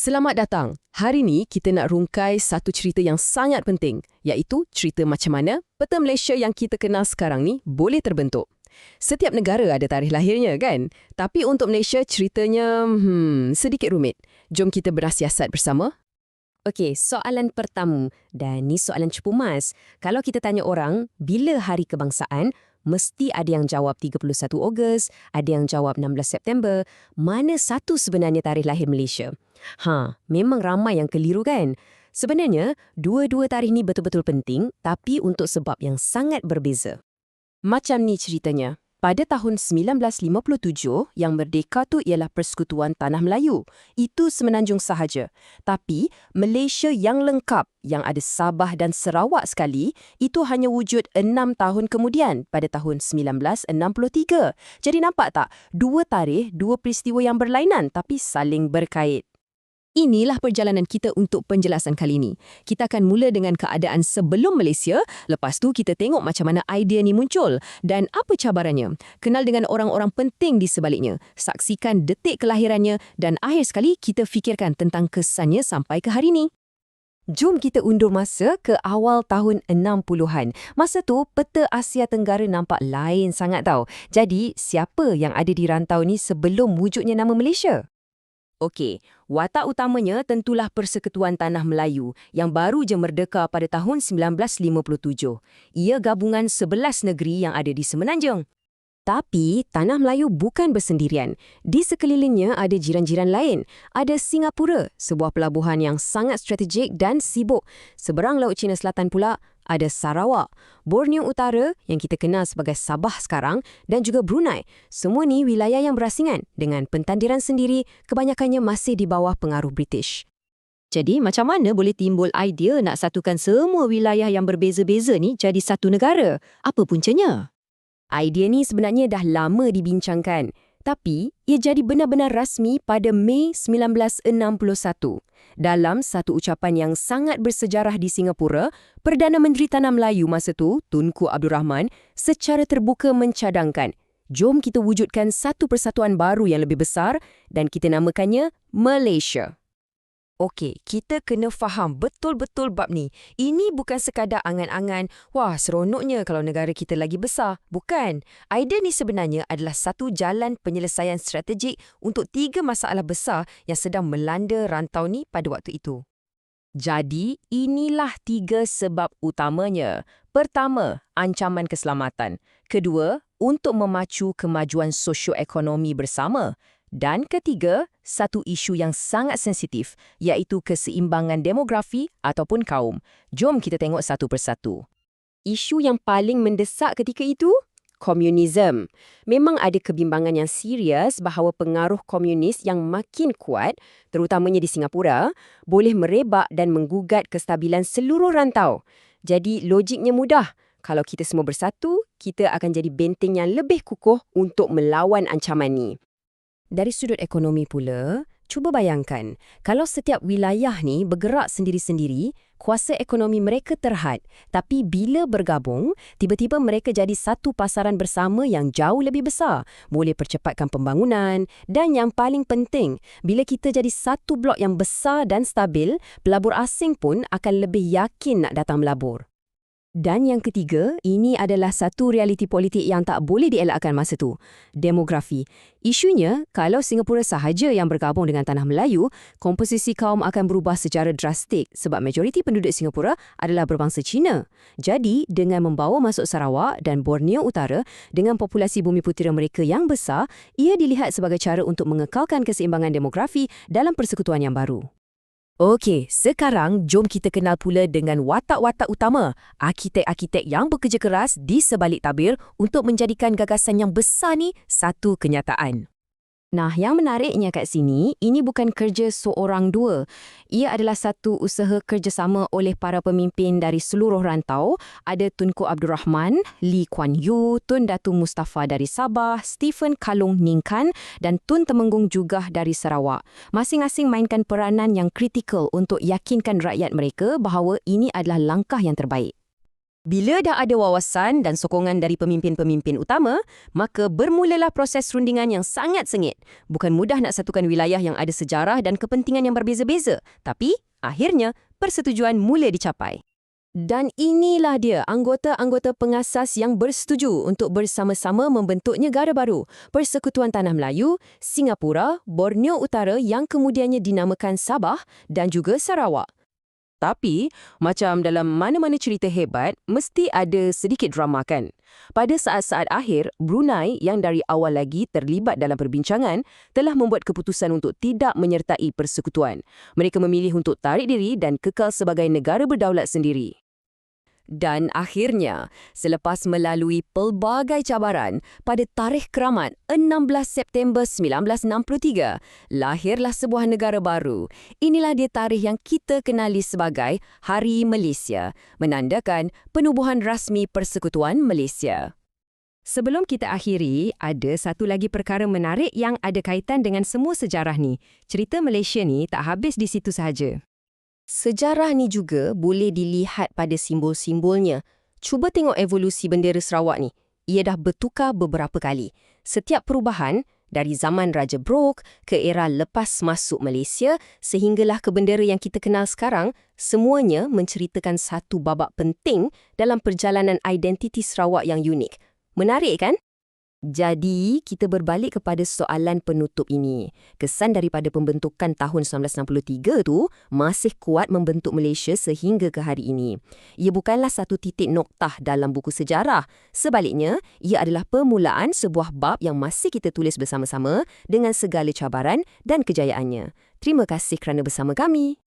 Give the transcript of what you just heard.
Selamat datang. Hari ini kita nak rungkai satu cerita yang sangat penting, iaitu cerita macam mana peta Malaysia yang kita kenal sekarang ni boleh terbentuk. Setiap negara ada tarikh lahirnya, kan? Tapi untuk Malaysia, ceritanya hmm, sedikit rumit. Jom kita berasiasat bersama. Okey, soalan pertama. Dan ni soalan cepu mas. Kalau kita tanya orang, bila hari kebangsaan, mesti ada yang jawab 31 Ogos, ada yang jawab 16 September. Mana satu sebenarnya tarikh lahir Malaysia? Ha, memang ramai yang keliru kan? Sebenarnya, dua-dua tarikh ni betul-betul penting, tapi untuk sebab yang sangat berbeza. Macam ni ceritanya. Pada tahun 1957, yang merdeka tu ialah Persekutuan Tanah Melayu. Itu semenanjung sahaja. Tapi, Malaysia yang lengkap, yang ada Sabah dan Sarawak sekali, itu hanya wujud enam tahun kemudian, pada tahun 1963. Jadi nampak tak? Dua tarikh, dua peristiwa yang berlainan tapi saling berkait. Inilah perjalanan kita untuk penjelasan kali ini. Kita akan mula dengan keadaan sebelum Malaysia, lepas tu kita tengok macam mana idea ni muncul dan apa cabarannya. Kenal dengan orang-orang penting di sebaliknya, saksikan detik kelahirannya dan akhir sekali kita fikirkan tentang kesannya sampai ke hari ini. Jom kita undur masa ke awal tahun 60-an. Masa tu, peta Asia Tenggara nampak lain sangat tau. Jadi, siapa yang ada di rantau ni sebelum wujudnya nama Malaysia? Okey, watak utamanya tentulah Persekutuan Tanah Melayu yang baru je merdeka pada tahun 1957. Ia gabungan 11 negeri yang ada di Semenanjung. Tapi, Tanah Melayu bukan bersendirian. Di sekelilingnya ada jiran-jiran lain. Ada Singapura, sebuah pelabuhan yang sangat strategik dan sibuk. Seberang Laut Cina Selatan pula, ada Sarawak, Borneo Utara yang kita kenal sebagai Sabah sekarang dan juga Brunei. Semua ni wilayah yang berasingan dengan pentandiran sendiri kebanyakannya masih di bawah pengaruh British. Jadi macam mana boleh timbul idea nak satukan semua wilayah yang berbeza-beza ni jadi satu negara? Apa puncanya? Idea ni sebenarnya dah lama dibincangkan. Tapi, ia jadi benar-benar rasmi pada Mei 1961. Dalam satu ucapan yang sangat bersejarah di Singapura, Perdana Menteri Tanah Melayu masa tu, Tunku Abdul Rahman, secara terbuka mencadangkan, jom kita wujudkan satu persatuan baru yang lebih besar dan kita namakannya Malaysia. Okey, kita kena faham betul-betul bab ni. Ini bukan sekadar angan-angan, wah seronoknya kalau negara kita lagi besar. Bukan. Idea ni sebenarnya adalah satu jalan penyelesaian strategik untuk tiga masalah besar yang sedang melanda rantau ni pada waktu itu. Jadi, inilah tiga sebab utamanya. Pertama, ancaman keselamatan. Kedua, untuk memacu kemajuan sosioekonomi bersama. Dan ketiga, satu isu yang sangat sensitif, iaitu keseimbangan demografi ataupun kaum. Jom kita tengok satu persatu. Isu yang paling mendesak ketika itu? Komunisme. Memang ada kebimbangan yang serius bahawa pengaruh komunis yang makin kuat, terutamanya di Singapura, boleh merebak dan menggugat kestabilan seluruh rantau. Jadi logiknya mudah. Kalau kita semua bersatu, kita akan jadi benteng yang lebih kukuh untuk melawan ancaman ni. Dari sudut ekonomi pula, cuba bayangkan, kalau setiap wilayah ni bergerak sendiri-sendiri, kuasa ekonomi mereka terhad. Tapi bila bergabung, tiba-tiba mereka jadi satu pasaran bersama yang jauh lebih besar. Boleh percepatkan pembangunan. Dan yang paling penting, bila kita jadi satu blok yang besar dan stabil, pelabur asing pun akan lebih yakin nak datang melabur. Dan yang ketiga, ini adalah satu realiti politik yang tak boleh dielakkan masa tu. Demografi. Isunya, kalau Singapura sahaja yang bergabung dengan Tanah Melayu, komposisi kaum akan berubah secara drastik sebab majoriti penduduk Singapura adalah berbangsa Cina. Jadi, dengan membawa masuk Sarawak dan Borneo Utara dengan populasi bumi putera mereka yang besar, ia dilihat sebagai cara untuk mengekalkan keseimbangan demografi dalam persekutuan yang baru. Okey, sekarang jom kita kenal pula dengan watak-watak utama, arkitek-arkitek yang bekerja keras di sebalik tabir untuk menjadikan gagasan yang besar ni satu kenyataan. Nah, yang menariknya kat sini, ini bukan kerja seorang dua. Ia adalah satu usaha kerjasama oleh para pemimpin dari seluruh rantau. Ada Tunku Abdul Rahman, Lee Kuan Yew, Tun Datu Mustafa dari Sabah, Stephen Kalung Ningkan dan Tun Temenggung juga dari Sarawak. Masing-masing mainkan peranan yang kritikal untuk yakinkan rakyat mereka bahawa ini adalah langkah yang terbaik. Bila dah ada wawasan dan sokongan dari pemimpin-pemimpin utama, maka bermulalah proses rundingan yang sangat sengit. Bukan mudah nak satukan wilayah yang ada sejarah dan kepentingan yang berbeza-beza, tapi akhirnya persetujuan mula dicapai. Dan inilah dia anggota-anggota pengasas yang bersetuju untuk bersama-sama membentuk negara baru, Persekutuan Tanah Melayu, Singapura, Borneo Utara yang kemudiannya dinamakan Sabah dan juga Sarawak. Tapi, macam dalam mana-mana cerita hebat, mesti ada sedikit drama kan? Pada saat-saat akhir, Brunei yang dari awal lagi terlibat dalam perbincangan telah membuat keputusan untuk tidak menyertai persekutuan. Mereka memilih untuk tarik diri dan kekal sebagai negara berdaulat sendiri. Dan akhirnya, selepas melalui pelbagai cabaran, pada tarikh keramat 16 September 1963, lahirlah sebuah negara baru. Inilah dia tarikh yang kita kenali sebagai Hari Malaysia, menandakan penubuhan rasmi Persekutuan Malaysia. Sebelum kita akhiri, ada satu lagi perkara menarik yang ada kaitan dengan semua sejarah ni. Cerita Malaysia ni tak habis di situ sahaja. Sejarah ni juga boleh dilihat pada simbol-simbolnya. Cuba tengok evolusi bendera Sarawak ni. Ia dah bertukar beberapa kali. Setiap perubahan, dari zaman Raja Brok ke era lepas masuk Malaysia sehinggalah ke bendera yang kita kenal sekarang, semuanya menceritakan satu babak penting dalam perjalanan identiti Sarawak yang unik. Menarik kan? Jadi, kita berbalik kepada soalan penutup ini. Kesan daripada pembentukan tahun 1963 tu masih kuat membentuk Malaysia sehingga ke hari ini. Ia bukanlah satu titik noktah dalam buku sejarah. Sebaliknya, ia adalah permulaan sebuah bab yang masih kita tulis bersama-sama dengan segala cabaran dan kejayaannya. Terima kasih kerana bersama kami.